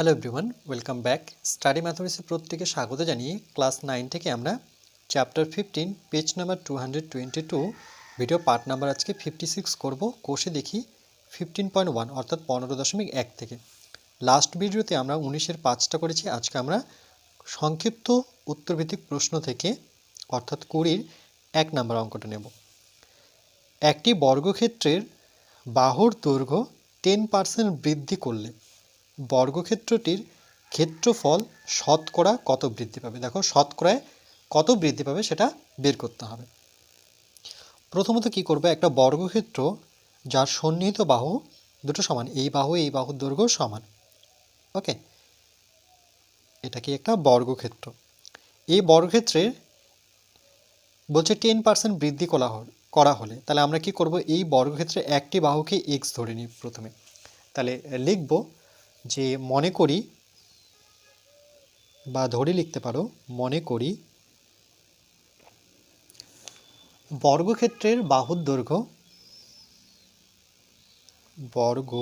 Hello everyone welcome back study ম্যাথমেটিক্সে প্রত্যেকে স্বাগত জানিয়ে ক্লাস নাইন থেকে আমরা chapter fifteen page number two hundred twenty two video part number আজকে ফিফটি সিক্স করব। কোষে দেখি ফিফটিন পয়েন্ট ওয়ান অর্থাৎ পনেরো দশমিক এক থেকে। লাস্ট ভিডিওতে আমরা উনিশের পাঁচটা করেছি, আজকে আমরা সংক্ষিপ্ত উত্তরভিত্তিক প্রশ্ন থেকে, অর্থাৎ কুড়ির এক নাম্বার অঙ্কটা নেব। একটি বর্গক্ষেত্রের বাহুর দৈর্ঘ্য টেন পার্সেন্ট বৃদ্ধি করলে বর্গক্ষেত্রটির ক্ষেত্রফল শতকরা কত বৃদ্ধি পাবে? দেখো, শতকরায় কত বৃদ্ধি পাবে সেটা বের করতে হবে। প্রথমত কি করবে? একটা বর্গক্ষেত্র যার সন্নিহিত বাহু দুটো সমান। এই বাহু, এই বাহুর দৈর্ঘ্য সমান। ওকে? এটা কি একটা বর্গক্ষেত্র। এই বর্গক্ষেত্রের বলছে টেন পার্সেন্ট বৃদ্ধি করা করা হলে। তাহলে আমরা কি করব? এই বর্গক্ষেত্রে একটি বাহুকে এক্স ধরে নিই প্রথমে। তাহলে লিখব যে মনে করি বা ধরে লিখতে পারো, মনে করি বর্গক্ষেত্রের বাহুর দৈর্ঘ্য বর্গ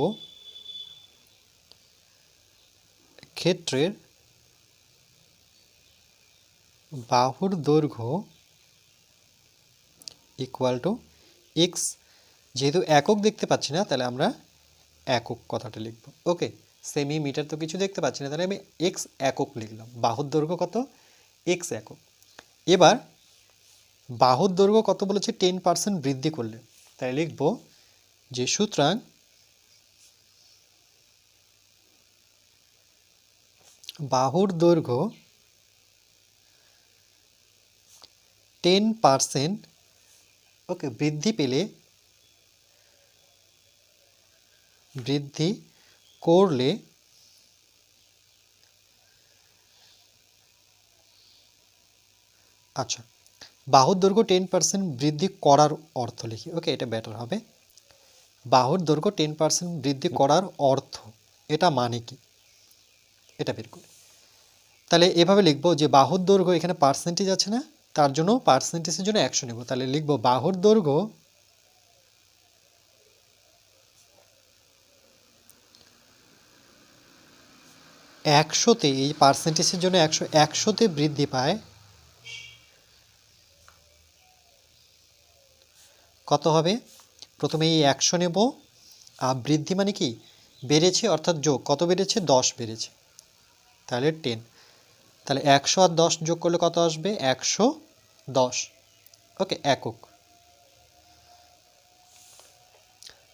ক্ষেত্রের বাহুর দৈর্ঘ্য ইকুয়াল টু এক্স যেহেতু একক দেখতে পাচ্ছি না, তাহলে আমরা একক কথাটা লিখব। ওকে সেমি মিটার তো কিছু দেখতে পাচ্ছি না, তাহলে আমি এক্স একক লিখলাম। বাহুর দৈর্ঘ্য কত? এক্স একক। এবার বাহুর দৈর্ঘ্য কত বলেছে? টেন পার্সেন্ট বৃদ্ধি করলে। তাই লিখব যে সুতরাং বাহুর দৈর্ঘ্য টেন পার্সেন্ট, ওকে, বৃদ্ধি পেলে বৃদ্ধি করলে আচ্ছা বাহুর দৈর্ঘ্য টেন পার্সেন্ট বৃদ্ধি করার অর্থ লিখি। ওকে, এটা বেটার হবে। বাহুর দৈর্ঘ্য টেন পার্সেন্ট বৃদ্ধি করার অর্থ, এটা মানে কি? এটা বের করি। তাহলে এভাবে লিখব যে বাহুর দৈর্ঘ্য এখানে পার্সেন্টেজ আছে না, তার জন্য পার্সেন্টেজের জন্য একশো নেব। তাহলে লিখব বাহুর দৈর্ঘ্য একশোতে, এই পার্সেন্টেজের জন্য একশো, একশোতে বৃদ্ধি পায়। কত হবে? প্রথমে এই একশো নেব। আর বৃদ্ধি মানে কি? বেড়েছে, অর্থাৎ যোগ। কত বেড়েছে? দশ বেড়েছে। তাহলে টেন তাহলে একশো আর দশ যোগ করলে কত আসবে? একশো দশ। ওকে, একক।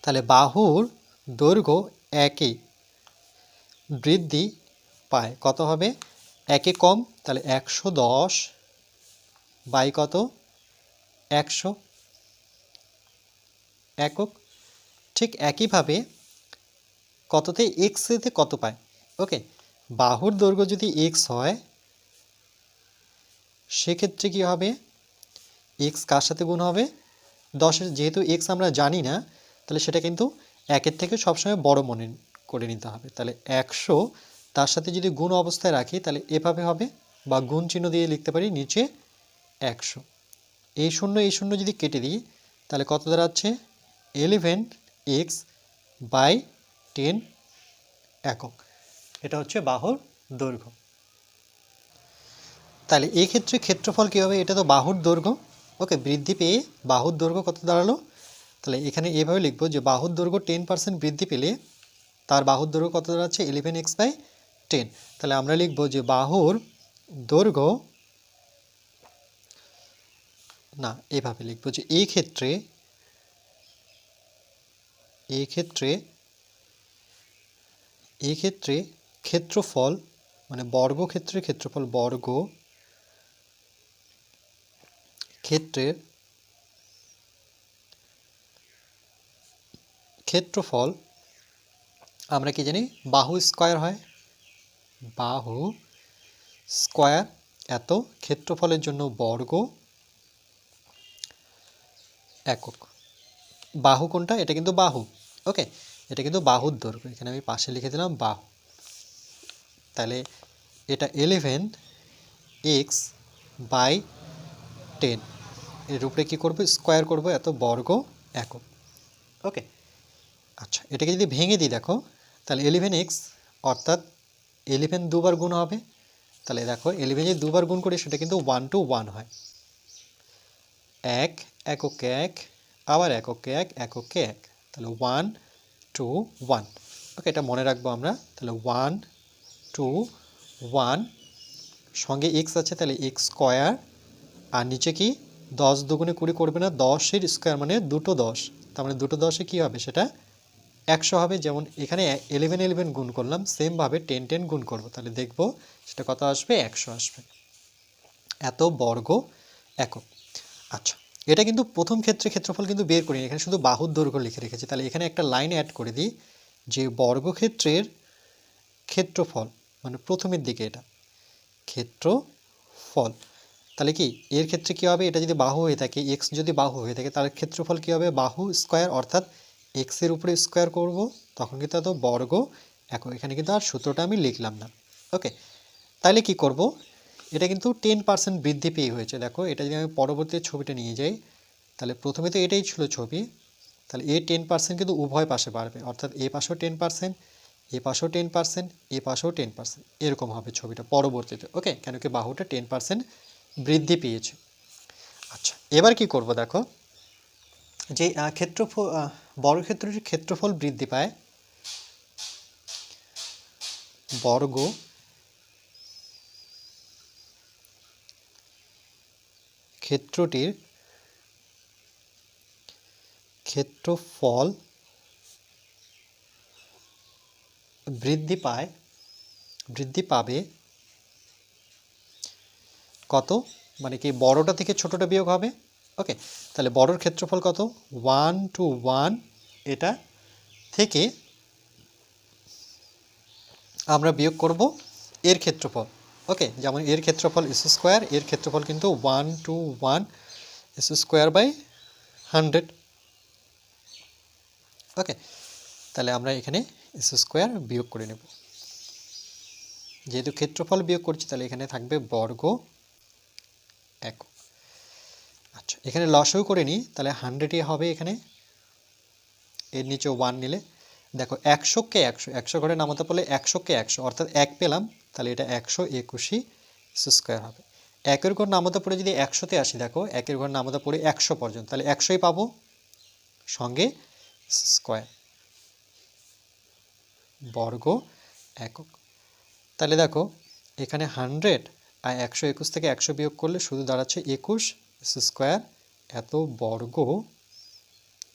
তাহলে বাহুর দৈর্ঘ্য একই বৃদ্ধি পায়। কত হবে? একে কম, তাহলে একশো দশ বাই কত? একশো একক। ঠিক একইভাবে কততে এক্সেতে কত পায়? ওকে, বাহুর দৈর্ঘ্য যদি এক্স হয়, সেক্ষেত্রে কী হবে? এক্স কার সাথে গুণ হবে? দশের, যেহেতু এক্স আমরা জানি না, তাহলে সেটা কিন্তু একের থেকে সবসময় বড় মনে করে নিতে হবে। তাহলে একশো তার সাথে যদি গুণ অবস্থায় রাখি, তাহলে এভাবে হবে বা গুণ চিহ্ন দিয়ে লিখতে পারি নিচে একশো। এই শূন্য এই শূন্য যদি কেটে দিই, তাহলে কত দাঁড়াচ্ছে? এলেভেন এক্স বাই টেন একক। এটা হচ্ছে বাহুর দৈর্ঘ্য। তাহলে এই ক্ষেত্রে ক্ষেত্রফল কী হবে? এটা তো বাহুর দৈর্ঘ্য। ওকে, বৃদ্ধি পেয়ে বাহুর দৈর্ঘ্য কত দাঁড়াল? তাহলে এখানে এভাবে লিখব যে বাহুর দৈর্ঘ্য টেন পার্সেন্ট বৃদ্ধি পেলে তার বাহুর দৈর্ঘ্য কত দাঁড়াচ্ছে? ইলেভেন এক্স বাই টেন তাহলে আমরা লিখব যে বাহুর দৈর্ঘ্য, না, এভাবে লিখব যে এই ক্ষেত্রে এই ক্ষেত্রে এই ক্ষেত্রে ক্ষেত্রফল মানে বর্গক্ষেত্রের ক্ষেত্রফল বর্গ ক্ষেত্রের ক্ষেত্রফল, আমরা কি জানি? বাহু স্কোয়ার হয়। বাহু স্কোয়ার এত ক্ষেত্রফলের জন্য বর্গ একক। বাহু কোনটা? এটা কিন্তু বাহু। ওকে, এটা কিন্তু বাহুর দৈর্ঘ্য। এখানে আমি পাশে লিখে দিলাম বাহু। তাহলে এটা এলেভেন এক্স বাই টেন এর উপরে কী করব? স্কোয়ার করব, এত বর্গ একক। ওকে আচ্ছা এটাকে যদি ভেঙে দিই, দেখো, তাহলে এলেভেন এক্স অর্থাৎ ইলেভেন দুবার গুণ হবে। তাহলে দেখো ইলেভেন যদি দুবার গুণ করি, সেটা কিন্তু ওয়ান টু ওয়ান হয়। এক, এককে এক, আবার এককে এক এককে এক। তাহলে ওয়ান টু ওয়ান ওকে এটা মনে রাখব আমরা। তাহলে ওয়ান টু ওয়ান সঙ্গে এক্স আছে, তাহলে এক্স স্কোয়ার আর নিচে কি? দশ দুগুণে কুড়ি করবে না, দশের স্কোয়ার মানে দুটো দশ। তার মানে দুটো দশে কী হবে সেটা? একশো হবে, যেমন এখানে ইলেভেন ইলেভেন গুণ করলাম সেমভাবে টেন টেন গুণ করব। তাহলে দেখব সেটা কত আসবে? একশো আসবে। এত বর্গ একক। আচ্ছা এটা কিন্তু প্রথম ক্ষেত্রে ক্ষেত্রফল কিন্তু বের করিনি, এখানে শুধু বাহুর দৈর্ঘ্য লিখে রেখেছি। তাহলে এখানে একটা লাইন অ্যাড করে দিই, যে বর্গক্ষেত্রের ক্ষেত্রফল মানে প্রথমের দিকে এটা, ক্ষেত্রফল। তাহলে কি, এর ক্ষেত্রে কী হবে? এটা যদি বাহু হয়ে থাকে এক্স যদি বাহু হয়ে থাকে, তাহলে ক্ষেত্রফল কী হবে? বাহু স্কোয়ার অর্থাৎ এক্সের উপরে স্কোয়ার করব, তখন কিন্তু এত বর্গ, এখন এখানে কিন্তু আর সূত্রটা আমি লিখলাম না। ওকে তাহলে কি করব? এটা কিন্তু টেন পার্সেন্ট বৃদ্ধি পেয়ে হয়েছে। দেখো, এটা যদি আমি পরবর্তী ছবিটা নিয়ে যাই, তাহলে প্রথমে তো এটাই ছিল ছবি। তাহলে এ টেন পার্সেন্ট কিন্তু উভয় পাশে বাড়বে। অর্থাৎ এ পাশেও টেন পার্সেন্ট এ পাশেও টেন পার্সেন্ট এ পাশেও টেন পার্সেন্ট এরকম হবে ছবিটা পরবর্তীতে। ওকে কেন কি বাহুটা টেন পার্সেন্ট বৃদ্ধি পেয়েছে। আচ্ছা এবার কি করব দেখো? যে ক্ষেত্রফল আহ, বর্গক্ষেত্রের ক্ষেত্রফল বৃদ্ধি পায় বর্গ ক্ষেত্রটির ক্ষেত্রফল বৃদ্ধি পায় বৃদ্ধি পাবে কত? মানে কি বড়টা থেকে ছোটটা বিয়োগ হবে? ওকে তাহলে বড়র ক্ষেত্রফল কত? ওয়ান টু ওয়ান এটা থেকে আমরা বিয়োগ করব এর ক্ষেত্রফল। ওকে যেমন এর ক্ষেত্রফল এস স্কোয়ার এর ক্ষেত্রফল কিন্তু one two one S square by hundred okay তাহলে আমরা এখানে এস স্কোয়ার বিয়োগ করে নেব। যেহেতু ক্ষেত্রফল বিয়োগ করছি, তাহলে এখানে থাকবে বর্গ একক আচ্ছা এখানে লসও করে নিই, তাহলে হান্ড্রেডই হবে এখানে। এর নিচে ওয়ান নিলে। দেখো একশোকে একশো একশো ঘরে নামাতে পারলে একশোকে একশো, অর্থাৎ এক পেলাম, তাহলে এটা একশো একুশই স্কোয়ার হবে। একের ঘর নামাতে পড়ে যদি একশোতে আসি, দেখো, একের ঘর নামাতে পড়ে একশো পর্যন্ত, তাহলে একশোই পাবো সঙ্গে স্কোয়ার বর্গ একক। তাহলে দেখো, এখানে হান্ড্রেড আর একশো একুশ থেকে একশো বিয়োগ করলে শুধু দাঁড়াচ্ছে একুশ স্কোয়ার এত বর্গ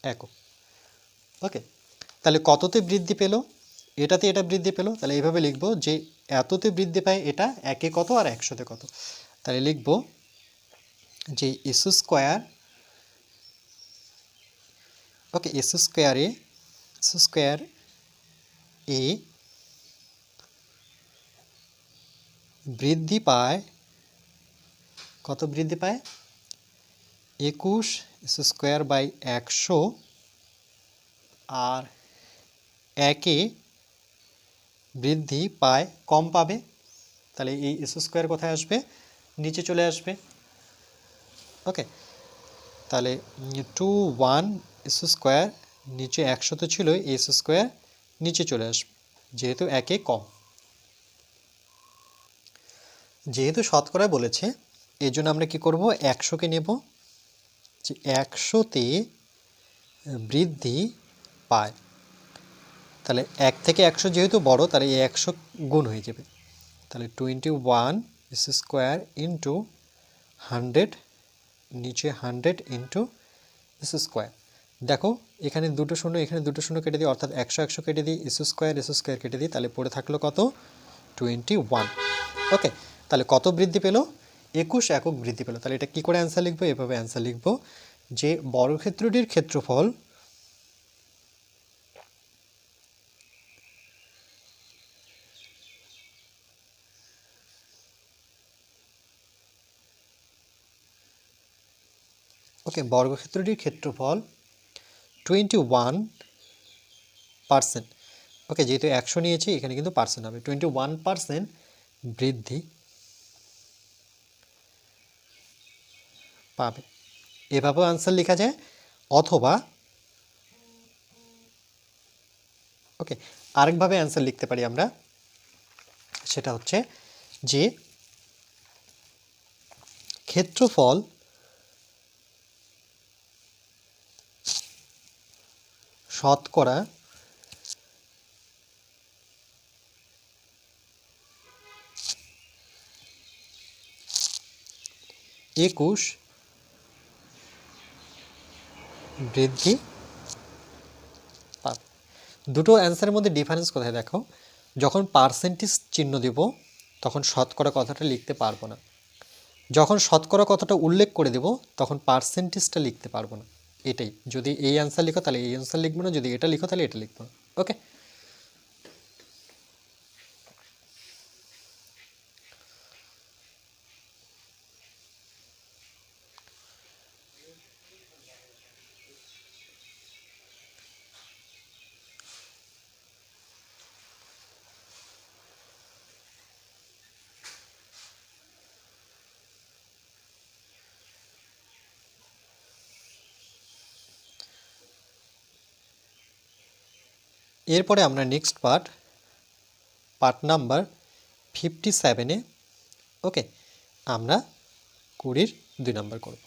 একক। ওকে তাহলে কততে বৃদ্ধি পেল? এটাতে এটা বৃদ্ধি পেল, তাহলে এইভাবে লিখব যে এততে বৃদ্ধি পায় এটা একে কত আর একশোতে কত। তাহলে লিখব যে এস স্কোয়ার ওকে এস স্কোয়ারে, এস স্কোয়ার এ বৃদ্ধি পায়, কত বৃদ্ধি পায়? একুশ স্কোয়ার বাই একশো আর একে বৃদ্ধি পায়, কম পাবে, তাহলে এই এস স্কোয়ার কোথায় আসবে? নিচে চলে আসবে। ওকে, তাহলে টু ওয়ান এস স্কোয়ার নিচে একশো তো ছিল এস স্কোয়ার নিচে চলে আসবে, যেহেতু একে কম। যেহেতু শতকরা বলেছে এই জন্য আমরা কি করব? একশোকে নেব। যে একশোতে বৃদ্ধি পায়। তাহলে এক থেকে একশো যেহেতু বড়, তাহলে এই একশো গুণ হয়ে যাবে। তাহলে twenty one square into hundred নিচে হান্ড্রেড ইন্টু এস স্কোয়ার দেখো, এখানে দুটো শূন্য, এখানে দুটো শূন্য কেটে দিই, অর্থাৎ একশো একশো কেটে দিই এস স্কোয়ার এস স্কোয়ার কেটে দিই, তাহলে পড়ে থাকল কত? টোয়েন্টি ওয়ান ওকে তাহলে কত বৃদ্ধি পেল? একুশ একক বৃদ্ধি পেল। তাহলে এটা কী করে অ্যান্সার লিখব? এভাবে অ্যান্সার লিখব যে বর্গক্ষেত্রটির ক্ষেত্রফল ওকে বর্গক্ষেত্রটির ক্ষেত্রফল টোয়েন্টি ওয়ান পার্সেন্ট ওকে যেহেতু একশো নিয়েছি, এখানে কিন্তু পার্সেন্ট হবে। টোয়েন্টি ওয়ান পার্সেন্ট বৃদ্ধি পাবে। এভাবেও আনসার লেখা যায়, অথবা ওকে আরেকভাবে অ্যান্সার লিখতে পারি আমরা, সেটা হচ্ছে যে ক্ষেত্রফল শতকরা একুশ বৃদ্ধি পাবে দুটো অ্যান্সারের মধ্যে ডিফারেন্স কোথায় দেখো? যখন পার্সেন্টেজ চিহ্ন দেব, তখন শতকরা কথাটা লিখতে পারব না। যখন শতকরা কথাটা উল্লেখ করে দেব, তখন পার্সেন্টেজটা লিখতে পারব না। এটাই। যদি এই অ্যান্সার লিখো, তাহলে এই অ্যান্সার লিখব না। যদি এটা লিখো, তাহলে এটা লিখব না। ওকে এরপরে আমরা next part part number fifty সেভেনে ওকে আমরা কুড়ির দুই নাম্বার করব।